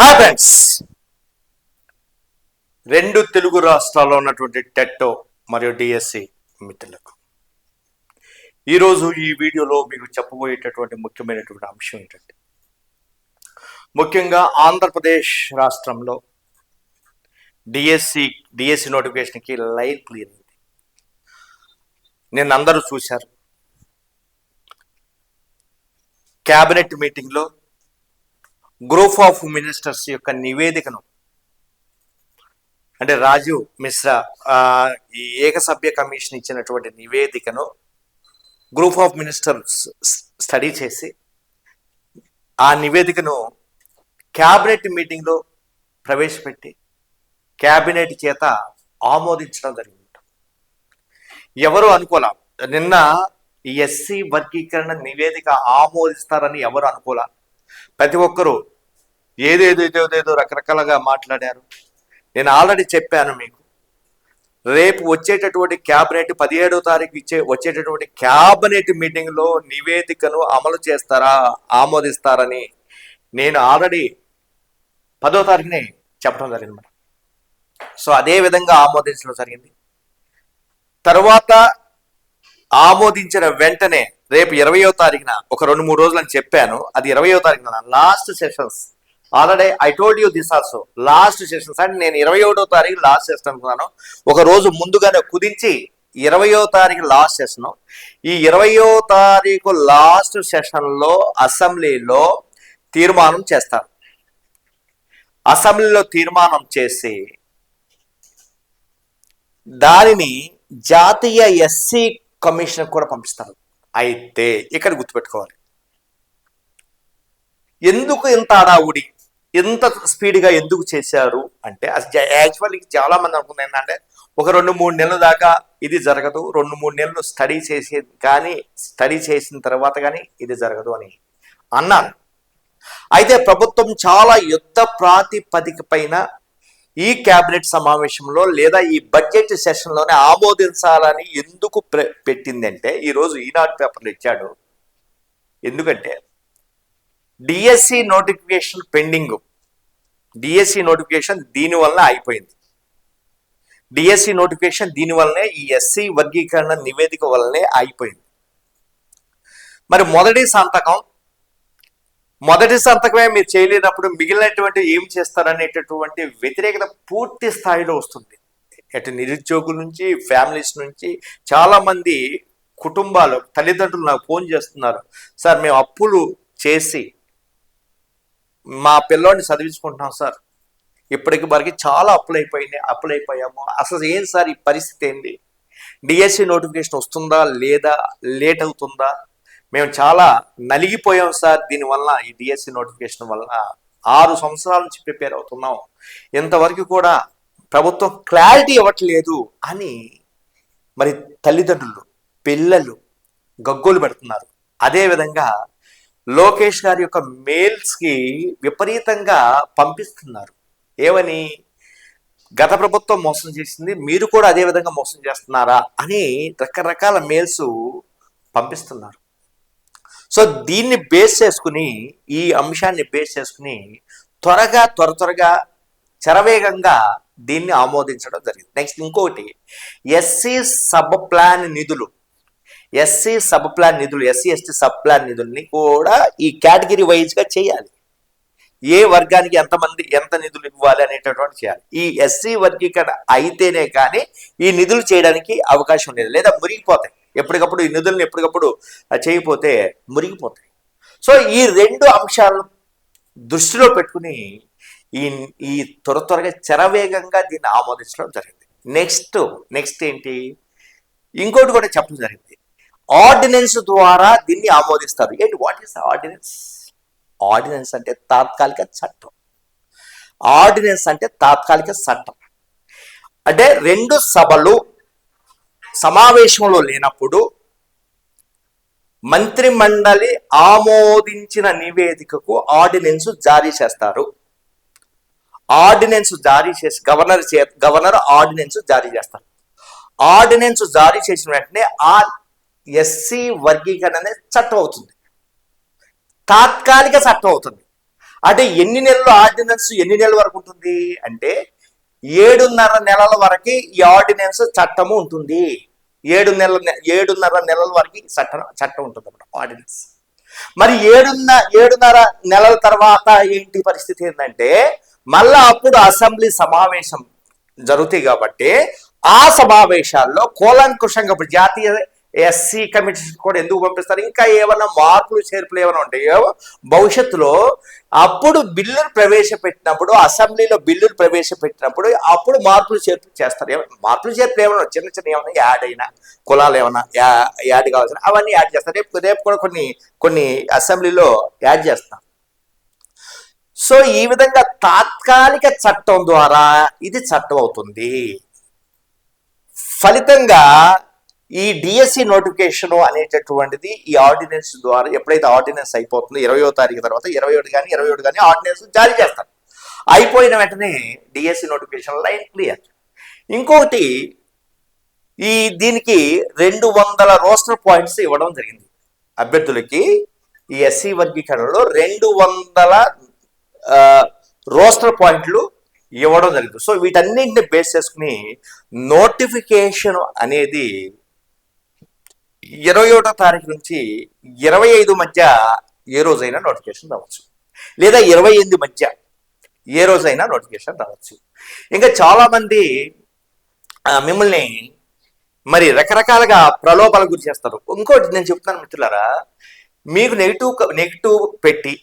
Hi friends రెండు తెలుగు రాష్ట్రాల్లో ఉన్నటువంటి టెట్టో మరియు డిఎస్సి మిత్రులకు. ఈరోజు ఈ వీడియోలో మీకు చెప్పబోయేటటువంటి ముఖ్యమైనటువంటి అంశం ఏంటంటే ముఖ్యంగా ఆంధ్రప్రదేశ్ రాష్ట్రంలో డిఎస్సి డిఎస్సి నోటిఫికేషన్కి లైన్ క్లియర్ అయింది. నిన్న అందరూ చూశారు. క్యాబినెట్ మీటింగ్లో గ్రూప్ ఆఫ్ మినిస్టర్స్ యొక్క నివేదికను. అంటే రాజు మిశ్రా ఏకసభ్య కమిషన్ ఇచ్చినటువంటి నివేదికను గ్రూప్ ఆఫ్ మినిస్టర్స్ స్టడీ చేసి ఆ నివేదికను క్యాబినెట్ మీటింగ్లో ప్రవేశపెట్టి క్యాబినెట్ చేత ఆమోదించడం జరిగింది ఎవరు అనుకోలే నిన్న ఎస్సీ వర్గీకరణ నివేదిక ఆమోదిస్తారని ఎవరు అనుకోలే? ప్రతి ఒక్కరూ ఏదేదేదేదో రకరకాలుగా మాట్లాడారు. నేను ఆల్రెడీ చెప్పాను మీకు. రేపు వచ్చేటటువంటి క్యాబినెట్ పదిహేడో తారీఖు ఇచ్చే వచ్చేటటువంటి క్యాబినెట్ మీటింగ్లో నివేదికను అమలు చేస్తారా ఆమోదిస్తారని నేను ఆల్రెడీ పదో తారీఖునే చెప్పడం జరిగింది మేడం. సో అదే విధంగా ఆమోదించడం జరిగింది. తర్వాత ఆమోదించిన వెంటనే రేపు ఇరవయో తారీఖున ఒక రెండు మూడు రోజులు అని చెప్పాను. అది ఇరవయో తారీఖున last sessions. Already I told you this also. Last sessions అంటే నేను ఇరవై ఒకటో తారీఖు లాస్ట్ సెషన్ అనుకున్నాను. ఒక రోజు ముందుగానే కుదించి ఇరవయో తారీఖు లాస్ట్ సెషన్ ఈ ఇరవయో తారీఖు లాస్ట్ సెషన్లో అసెంబ్లీలో తీర్మానం చేస్తారు అసెంబ్లీలో తీర్మానం చేసి దానిని జాతీయ ఎస్సీ కమిషన్ కూడా పంపిస్తారు. అయితే ఇక్కడ గుర్తుపెట్టుకోవాలి. ఎందుకు ఇంత అడావుడి ఇంత స్పీడ్గా ఎందుకు చేశారు అంటే యాక్చువల్లీ చాలా మంది అనుకుంది ఏంటంటే ఒక రెండు మూడు నెలల దాకా ఇది జరగదు రెండు మూడు నెలలు స్టడీ చేసి కానీ స్టడీ చేసిన తర్వాత కానీ ఇది జరగదు అని అన్నారు. అయితే ప్రభుత్వం చాలా యుద్ధ ప్రాతిపదిక పైన ఈ కేబినెట్ సమావేశంలో లేదా ఈ బడ్జెట్ సెషన్లోనే ఆమోదించాలని ఎందుకు పెట్టిందంటే ఈరోజు ఈనాడు పేపర్లు ఇచ్చాడు. ఎందుకంటే DSC notification pending. DSC notification దీనివల్ల అయిపోయింది. డిఎస్సి నోటిఫికేషన్ దీనివల్లనే ఈ ఎస్సి వర్గీకరణ నివేదిక వల్లనే అయిపోయింది. మరి మొదటి సంతకం మొదటి సంతకమే మీరు చేయలేనప్పుడు మిగిలినటువంటి ఏం చేస్తారనేటటువంటి వ్యతిరేకత పూర్తి స్థాయిలో వస్తుంది. అటు నిరుద్యోగుల నుంచి ఫ్యామిలీస్ నుంచి చాలామంది కుటుంబాలు తల్లిదండ్రులు నాకు ఫోన్ చేస్తున్నారు. సార్ మేము అప్పులు చేసి మా పిల్లోడిని చదివించుకుంటున్నాం సార్. ఇప్పటికి వరకు చాలా అప్పులు అయిపోయినాయి అప్పులు అయిపోయాము. అసలు ఏం సార్ ఈ పరిస్థితి ఏంటి డిఎస్సి నోటిఫికేషన్ వస్తుందా లేదా? లేట్ అవుతుందా? మేము చాలా నలిగిపోయాం సార్ దీనివల్ల ఈ డిఎస్సి నోటిఫికేషన్ వల్ల ఆరు సంవత్సరాల నుంచి ప్రిపేర్ అవుతున్నాం. ఇంతవరకు కూడా ప్రభుత్వం క్లారిటీ ఇవ్వట్లేదు అని మరి తల్లిదండ్రులు పిల్లలు గగ్గోలు పెడుతున్నారు. అదేవిధంగా లోకేష్ గారి యొక్క మెయిల్స్కి విపరీతంగా పంపిస్తున్నారు. ఏమని? గత ప్రభుత్వం మోసం చేసింది మీరు కూడా అదే విధంగా మోసం చేస్తున్నారా అని రకరకాల మెయిల్స్ పంపిస్తున్నారు. సో దీన్ని బేస్ చేసుకుని ఈ అంశాన్ని బేస్ చేసుకుని త్వరగా త్వర త్వరగా చరవేగంగా దీన్ని ఆమోదించడం జరిగింది. నెక్స్ట్ ఇంకొకటి ఎస్సీ సబ్ ప్లాన్ నిధులు. ఎస్సీ సబ్ ప్లాన్ నిధులు ఎస్సీ ఎస్టీ సబ్ ప్లాన్ నిధుల్ని కూడా ఈ కేటగిరీ వైజ్గా చేయాలి. ఏ వర్గానికి ఎంతమంది ఎంత నిధులు ఇవ్వాలి అనేటటువంటి చేయాలి. ఈ ఎస్సీ వర్గీకరణ అయితేనే కానీ ఈ నిధులు చేయడానికి అవకాశం లేదు. లేదా మురిగిపోతాయి. ఎప్పటికప్పుడు ఈ నిధులను ఎప్పటికప్పుడు చేయకపోతే మురిగిపోతాయి. సో ఈ రెండు అంశాలను దృష్టిలో పెట్టుకుని ఈ ఈ త్వర త్వరగా చరవేగంగా దీన్ని ఆమోదించడం జరిగింది. నెక్స్ట్ నెక్స్ట్ ఏంటి? ఇంకోటి కూడా చెప్పడం జరిగింది. ఆర్డినెన్స్ ద్వారా దీన్ని ఆమోదిస్తారు. ఏంటి? వాట్ ఈస్ ఆర్డినెన్స్ ఆర్డినెన్స్ అంటే తాత్కాలిక చట్టం. ఆర్డినెన్స్ అంటే తాత్కాలిక చట్టం. అంటే రెండు సభలు సమావేశంలో లేనప్పుడు మంత్రి మండలి ఆమోదించిన నివేదికకు ఆర్డినెన్స్ జారీ చేస్తారు. ఆర్డినెన్స్ జారీ చేసి గవర్నర్ చే గవర్నర్ ఆర్డినెన్స్ జారీ చేస్తారు. ఆర్డినెన్స్ జారీ చేసిన వెంటనే ఆ ఎస్సీ వర్గీకరణ అనేది చట్టం అవుతుంది తాత్కాలిక చట్టం అవుతుంది అంటే ఎన్ని నెలలు ఆర్డినెన్స్ ఎన్ని నెలల వరకు ఉంటుంది? అంటే ఏడున్నర నెలల వరకు ఈ ఆర్డినెన్స్ చట్టము ఉంటుంది. ఏడు నెలల ఏడున్నర నెలల వరకు చట్టం చట్టం ఉంటుంది అన్నమాట ఆర్డినెన్స్. మరి ఏడున్న ఏడున్నర నెలల తర్వాత ఏంటి పరిస్థితి ఏంటంటే మళ్ళా అప్పుడు అసెంబ్లీ సమావేశం జరుగుతాయి కాబట్టి ఆ సమావేశాల్లో కూలంకుషంగా జాతీయ ఎస్సీ కమిటీస్ కూడా ఎందుకు పంపిస్తారు? ఇంకా ఏమైనా మార్పులు చేర్పులు ఏమైనా ఉంటాయో భవిష్యత్తులో అప్పుడు బిల్లులు ప్రవేశపెట్టినప్పుడు అసెంబ్లీలో బిల్లులు ప్రవేశపెట్టినప్పుడు అప్పుడు మార్పులు చేర్పులు చేస్తారు. ఏమైనా మార్పులు చేర్పులు ఏమైనా చిన్న చిన్న ఏమైనా యాడ్ అయినా కులాలు ఏమైనా యా- యాడ్ కావాల్సిన అవన్నీ యాడ్ చేస్తారు. రేపు రేపు కూడా కొన్ని కొన్ని అసెంబ్లీలో యాడ్ చేస్తాం సో ఈ విధంగా తాత్కాలిక చట్టం ద్వారా ఇది చట్టం అవుతుంది. ఫలితంగా ఈ డిఎస్సి నోటిఫికేషన్ అనేటటువంటిది ఈ ఆర్డినెన్స్ ద్వారా ఎప్పుడైతే ఆర్డినెన్స్ అయిపోతుందో ఇరవయో తారీఖు తర్వాత ఇరవై ఒకటి కానీ ఇరవై ఒకటి కానీ ఆర్డినెన్స్ జారీ చేస్తారు. అయిపోయిన వెంటనే డిఎస్సి నోటిఫికేషన్ లైన్ క్లియర్. ఇంకొకటి ఈ దీనికి రెండు వందల రోస్టర్ పాయింట్స్ ఇవ్వడం జరిగింది. అభ్యర్థులకి ఈ ఎస్సీ వర్గీకరణలో రెండు వందల రోస్టర్ పాయింట్లు ఇవ్వడం జరిగింది. సో వీటన్నింటిని బేస్ చేసుకుని నోటిఫికేషన్ అనేది ఇరవై ఒకటో తారీఖు నుంచి ఇరవై ఐదు మధ్య ఏ రోజైనా నోటిఫికేషన్ రావచ్చు. లేదా ఇరవై ఎనిమిది మధ్య ఏ రోజైనా నోటిఫికేషన్ రావచ్చు. ఇంకా చాలామంది ఆ, మిమ్మల్ని మరి రకరకాలుగా ప్రలోభాల గురి చేస్తారు. ఇంకోటి నేను చెప్తాను మిత్రులారా మీకు నెగిటివ్ నెగిటివ్ పెట్టి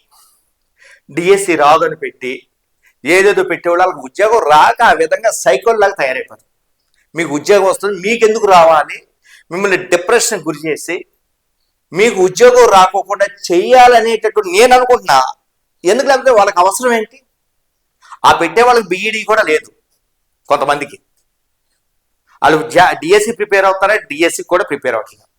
డిఎస్సి రాదని పెట్టి ఏదేదో పెట్టే వాళ్ళకి ఉద్యోగం రాక ఆ విధంగా సైకిల్ లాగా తయారైపోతారు. మీకు ఉద్యోగం వస్తుంది మీకు ఎందుకు రావాలి? మిమ్మల్ని డిప్రెషన్ గురి చేసి మీకు ఉద్యోగం రాకోకుండా చెయ్యాలనేటటువంటి నేను అనుకుంటున్నా ఎందుకు లేకపోతే వాళ్ళకి అవసరం ఏంటి? ఆ పెట్టే వాళ్ళకి బీఈడీ కూడా లేదు కొంతమందికి. వాళ్ళు డిఎస్సి ప్రిపేర్ అవుతారా? డిఎస్సి కూడా ప్రిపేర్ అవుతున్నారు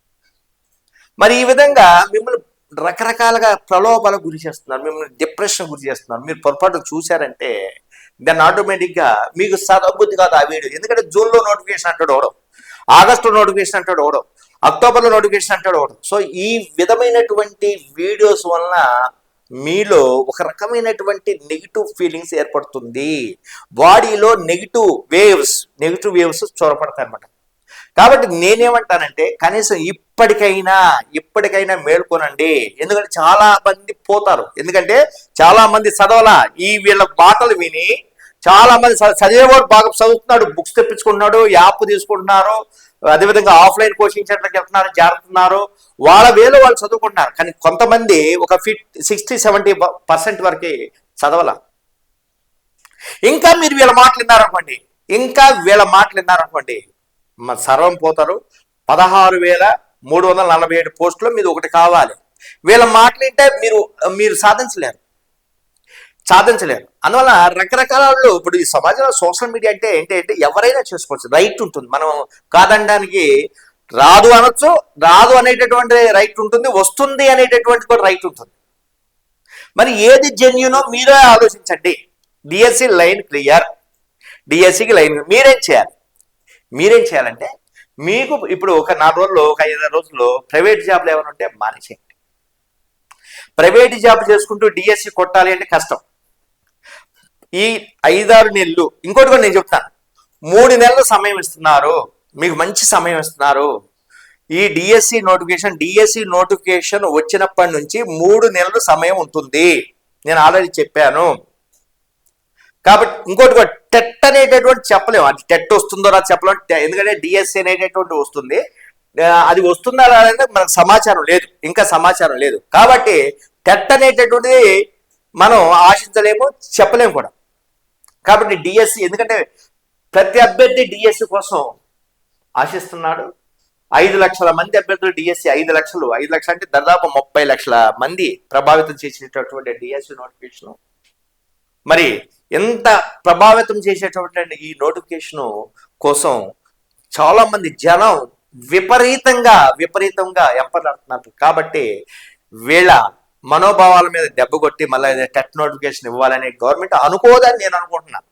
మరి ఈ విధంగా మిమ్మల్ని రకరకాలుగా ప్రలోభాలకు గురి చేస్తున్నారు మిమ్మల్ని డిప్రెషన్ గురి చేస్తున్నారు. మీరు పొరపాటు చూశారంటే దాన్ని ఆటోమేటిక్గా మీకు సదబుద్ధి కాదు ఆ వీడియో. ఎందుకంటే జూన్లో నోటిఫికేషన్ అంటాడు ఆగస్టు నోటిఫికేషన్ అంటాడు అవడం అక్టోబర్లో నోటిఫికేషన్ అంటాడు ఓడవు సో ఈ విధమైనటువంటి వీడియోస్ వలన మీలో ఒక రకమైనటువంటి నెగిటివ్ ఫీలింగ్స్ ఏర్పడుతుంది. బాడీలో నెగిటివ్ వేవ్స్ నెగిటివ్ వేవ్స్ చొరపడతాయి అనమాట కాబట్టి నేనేమంటానంటే కనీసం ఇప్పటికైనా ఇప్పటికైనా మేల్కొనండి. ఎందుకంటే చాలా మంది పోతారు. ఎందుకంటే చాలా మంది చదవలా? ఈ వీళ్ళ మాటలు విని చాలా మంది చదివేవాడు బాగా చదువుతున్నాడు బుక్స్ తెప్పించుకుంటున్నాడు యాప్ తీసుకుంటున్నారు అదేవిధంగా ఆఫ్లైన్ కోచింగ్ సెంటర్కి వెళ్తున్నారు జారుతున్నారు. వాళ్ళ వేలో వాళ్ళు చదువుకుంటున్నారు. కానీ కొంతమంది ఒక ఫిఫ్ సిక్స్టీ సెవెంటీ పర్సెంట్ వరకు చదవాల. ఇంకా మీరు వీళ్ళ మాటలు విన్నారనుకోండి ఇంకా వీళ్ళ మాటలు విన్నారనుకోండి సర్వం పోతారు. పదహారు వేల మూడు వందల నలభై ఏడు పోస్టులు మీరు ఒకటి కావాలి. వీళ్ళ మాటలు అంటే మీరు మీరు సాధించలేరు. సాధించలేరు. అందువల్ల రకరకాల వాళ్ళు ఇప్పుడు ఈ సమాజంలో సోషల్ మీడియా అంటే ఏంటి అంటే ఎవరైనా చేసుకోవచ్చు. రైట్ ఉంటుంది. మనం కాదనడానికి రాదు అనొచ్చు. రాదు అనేటటువంటి రైట్ ఉంటుంది. వస్తుంది అనేటటువంటి కూడా రైట్ ఉంటుంది. మరి ఏది జెన్యునో మీరే ఆలోచించండి. DSC line clear. డిఎస్సికి లైన్ మీరేం చేయాలి? మీరేం చేయాలంటే మీకు ఇప్పుడు ఒక నాలుగు రోజుల్లో ఒక ఐదారు రోజుల్లో ప్రైవేట్ జాబ్లు ఏమైనా ఉంటే మానేసేయండి. ప్రైవేట్ జాబ్ చేసుకుంటూ డిఎస్సి కొట్టాలి అంటే కష్టం. ఈ ఐదారు నెలలు ఇంకోటి కూడా నేను చెప్తాను మూడు నెలలు సమయం ఇస్తున్నారు. మీకు మంచి సమయం ఇస్తున్నారు. ఈ డిఎస్సి నోటిఫికేషన్ డిఎస్సి నోటిఫికేషన్ వచ్చినప్పటి నుంచి మూడు నెలలు సమయం ఉంటుంది. నేను ఆల్రెడీ చెప్పాను. కాబట్టి ఇంకోటి కూడా టెట్ అనేటటువంటి చెప్పలేము. అది టెట్ వస్తుందో రా చెప్పలేము. ఎందుకంటే డిఎస్సి అనేటటువంటి వస్తుంది. అది వస్తుందా అనేది మనకు సమాచారం లేదు. ఇంకా సమాచారం లేదు. కాబట్టి టెట్ అనేటటువంటిది మనం ఆశించలేము చెప్పలేము కూడా. కాబట్టి డిఎస్సి ఎందుకంటే ప్రతి అభ్యర్థి డిఎస్సి కోసం ఆశిస్తున్నాడు. ఐదు లక్షల మంది అభ్యర్థులు డిఎస్సి ఐదు లక్షలు. ఐదు లక్షలు అంటే దాదాపు ముప్పై లక్షల మంది ప్రభావితం చేసేటటువంటి డిఎస్సి నోటిఫికేషన్. మరి ఎంత ప్రభావితం చేసేటటువంటి ఈ నోటిఫికేషన్ కోసం చాలా మంది జనం విపరీతంగా విపరీతంగా ఎంపలాడుతున్నారు కాబట్టి వీళ్ళ మనోభావాల మీద దెబ్బ కొట్టి మళ్ళీ టెట్ నోటిఫికేషన్ ఇవ్వాలని గవర్నమెంట్ అనుకోదని నేను అనుకుంటున్నాను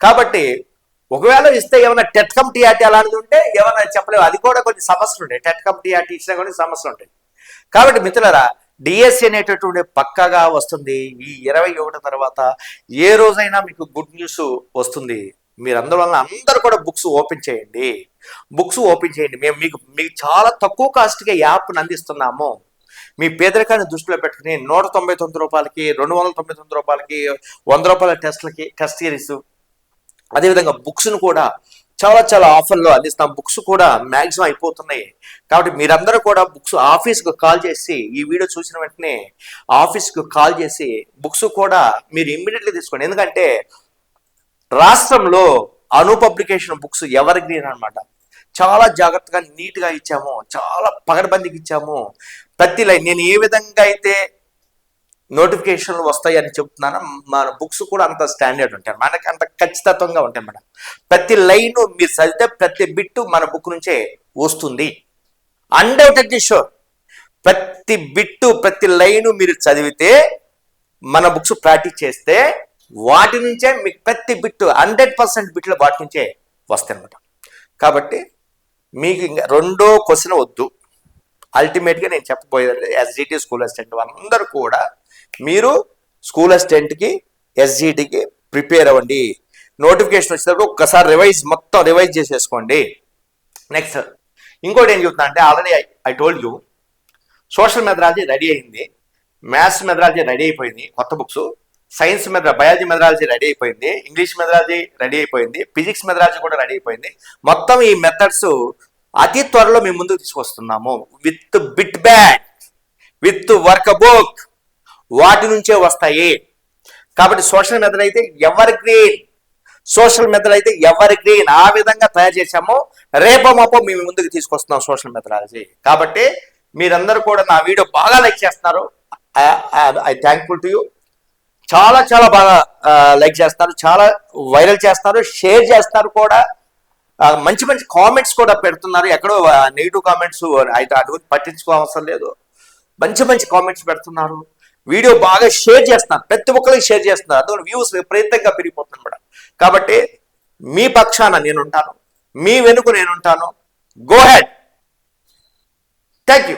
కాబట్టి ఒకవేళ ఇస్తే ఏమైనా టెట్ కమ్ టీఆర్టీ అలాంటిది ఉంటే ఏమైనా చెప్పలేము అది కూడా కొన్ని సమస్యలు ఉంటాయి. టెట్ కమ్ టీఆర్టీ ఇచ్చినా కొన్ని సమస్యలు ఉంటాయి. కాబట్టి మిత్రులరా డిఎస్సి అనేటటువంటి పక్కగా వస్తుంది. ఈ ఇరవై ఒకటి తర్వాత ఏ రోజైనా మీకు గుడ్ న్యూస్ వస్తుంది. మీరు వలన అందరూ కూడా బుక్స్ ఓపెన్ చేయండి. బుక్స్ ఓపెన్ చేయండి. మేము మీకు మీకు చాలా తక్కువ కాస్ట్గా యాప్ను అందిస్తున్నాము. మీ పేదరికాన్ని దృష్టిలో పెట్టుకుని నూట తొంభై తొమ్మిది రూపాయలకి రెండు వందల తొంభై తొమ్మిది రూపాయలకి వంద రూపాయల టెస్ట్లకి టెస్ట్ సిరీస్ అదేవిధంగా బుక్స్ను కూడా చాలా చాలా ఆఫర్లో అందిస్తాం. బుక్స్ కూడా మ్యాక్సిమం అయిపోతున్నాయి. కాబట్టి మీరందరూ కూడా బుక్స్ ఆఫీస్కి కాల్ చేసి ఈ వీడియో చూసిన వెంటనే ఆఫీస్కి కాల్ చేసి బుక్స్ కూడా మీరు ఇమ్మీడియట్లీ తీసుకోండి. ఎందుకంటే రాష్ట్రంలో అను పబ్లికేషన్ బుక్స్ ఎవరి గ్రీన్ అనమాట చాలా జాగ్రత్తగా నీట్గా ఇచ్చాము. చాలా పగడబందికి ఇచ్చాము. ప్రతి లైన్ నేను ఏ విధంగా అయితే నోటిఫికేషన్లు వస్తాయని చెప్తున్నాను మన బుక్స్ కూడా అంత స్టాండర్డ్ ఉంటాయి. మనకి అంత ఖచ్చితత్వంగా ఉంటాయి మేడం. ప్రతి లైన్ మీరు చదివితే ప్రతి బిట్టు మన బుక్ నుంచే వస్తుంది. అన్డౌటెడ్లీ షూర్ ప్రతి బిట్టు ప్రతి లైను మీరు చదివితే మన బుక్స్ ప్రాక్టీస్ చేస్తే వాటి నుంచే మీకు ప్రతి బిట్టు హండ్రెడ్ పర్సెంట్ బిట్లు వాటి నుంచే వస్తాయి అనమాట కాబట్టి మీకు ఇంకా రెండో క్వశ్చన్ వద్దు. అల్టిమేట్గా నేను చెప్పబోయేది ఎస్జిటి స్కూల్ అసిస్టెంట్ వాళ్ళందరూ కూడా మీరు స్కూల్ అసిస్టెంట్కి ఎస్జిటికి ప్రిపేర్ అవ్వండి. నోటిఫికేషన్ వచ్చినప్పుడు ఒక్కసారి రివైజ్ మొత్తం రివైజ్ చేసేసుకోండి. నెక్స్ట్ ఇంకోటి ఏం చెప్తున్నా అంటే already I told you social methodology ready అయింది. మ్యాథ్స్ మెథడాలజీ రెడీ అయిపోయింది కొత్త books science meth biology methodology ready అయిపోయింది. ఇంగ్లీష్ మెథడాలజీ రెడీ అయిపోయింది. ఫిజిక్స్ మెథడాలజీ కూడా రెడీ అయిపోయింది. మొత్తం ఈ మెథడ్స్ అతి త్వరలో మేము ముందుకు తీసుకొస్తున్నాము. With bit bag with work book వాటి నుంచే వస్తాయి. కాబట్టి సోషల్ మెథడ్ అయితే ఎవర్ గ్రీన్ సోషల్ మెథడ్ అయితే ఎవర్ గ్రీన్ ఆ విధంగా తయారు చేశాము. రేపో మాపో మేము ముందుకు తీసుకొస్తున్నాం సోషల్ మెథడాలజీ కాబట్టి మీరందరూ కూడా నా వీడియో బాగా లైక్ చేస్తున్నారు. ఐ థ్యాంక్ఫుల్ టు యూ చాలా చాలా బాగా uh, లైక్ చేస్తారు చాలా వైరల్ చేస్తారు షేర్ చేస్తారు కూడా. మంచి మంచి కామెంట్స్ కూడా పెడుతున్నారు. ఎక్కడో నెగిటివ్ కామెంట్స్ అయితే అటువంటి పట్టించుకోవసరం లేదు. మంచి మంచి కామెంట్స్ పెడుతున్నారు. వీడియో బాగా షేర్ చేస్తున్నారు. ప్రతి ఒక్కరికి షేర్ చేస్తున్నారు. అందువల్ల వ్యూస్ విపరీతంగా పెరిగిపోతుంది మేడం. కాబట్టి మీ పక్షాన నేను ఉంటాను. మీ వెనుక నేను ఉంటాను. Go head thank you